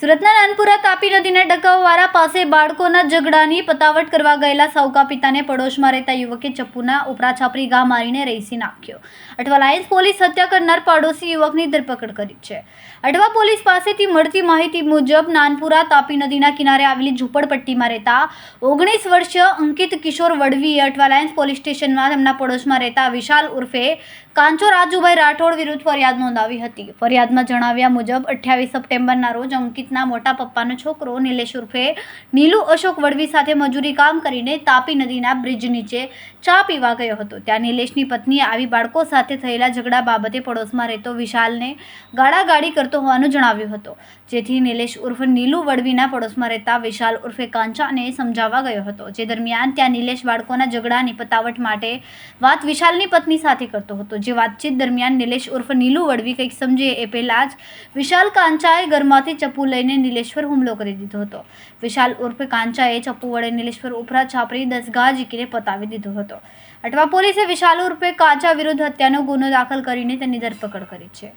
સુરતના નાનપુરા તાપી નદીના ડકાવવાળા પાસે બાળકોના ઝઘડાની પતાવટ કરવા ગયેલા સૌકા પિતાને પડોશમાં રહેતા યુવકે ચપ્પુના ઉપરા છાપરી મારીને રેસી નાખ્યો. અઠવા લાયન્સ પોલીસ હત્યા કરનાર પાડોશી યુવકની ધરપકડ કરી છે. અઠવા પોલીસ પાસેથી મળતી માહિતી મુજબ નાનપુરા તાપી નદીના કિનારે આવેલી ઝૂંપડપટ્ટીમાં રહેતા ઓગણીસ વર્ષીય અંકિત કિશોર વડવીએ અઠવા લાયન્સ પોલીસ સ્ટેશનમાં તેમના પડોશમાં રહેતા વિશાલ ઉર્ફે કાંચો રાજુભાઈ રાઠોડ વિરુદ્ધ ફરિયાદ નોંધાવી હતી. ફરિયાદમાં જણાવ્યા મુજબ, અઠ્યાવીસ સપ્ટેમ્બરના રોજ અંકિતના મોટા પપ્પાનો છોકરો નિલેશ ઉર્ફે નીલુ અશોક વડવી સાથે મજૂરી કામ કરીને તાપી નદીના બ્રિજ નીચે ચા પીવા ગયો હતો. ત્યાં નિલેશની પત્નીએ આવી બાળકો સાથે થયેલા ઝઘડા બાબતે પડોશમાં રહેતો વિશાલને ગાળાગાળી કરતો હોવાનું જણાવ્યું હતું. જેથી નિલેશ ઉર્ફે નીલુ વડવીના પડોશમાં રહેતા વિશાલ ઉર્ફે કાંચાને સમજાવવા ગયો હતો. જે દરમિયાન ત્યાં નિલેશ બાળકોના ઝઘડાની પતાવટ માટે વાત વિશાલની પત્ની સાથે કરતો હતો જે વાતચીત દરમિયાન નિલેશ ઉર્ફ નીલુ વડવી કંઈક સમજે એ પહેલાં જ વિશાલ કાંચાએ ઘરમાંથી ચપ્પુ લઈને નિલેશ પર હુમલો કરી દીધો હતો. વિશાલ ઉર્ફે કાંચાએ ચપ્પુ વડે નિલેશ પર ઉપરા છાપરી દસ જીકીને પતાવી દીધો હતો. અટવા પોલીસે વિશાલ ઉર્ફે કાંચા વિરુદ્ધ હત્યાનો ગુનો દાખલ કરીને તેની ધરપકડ કરી છે.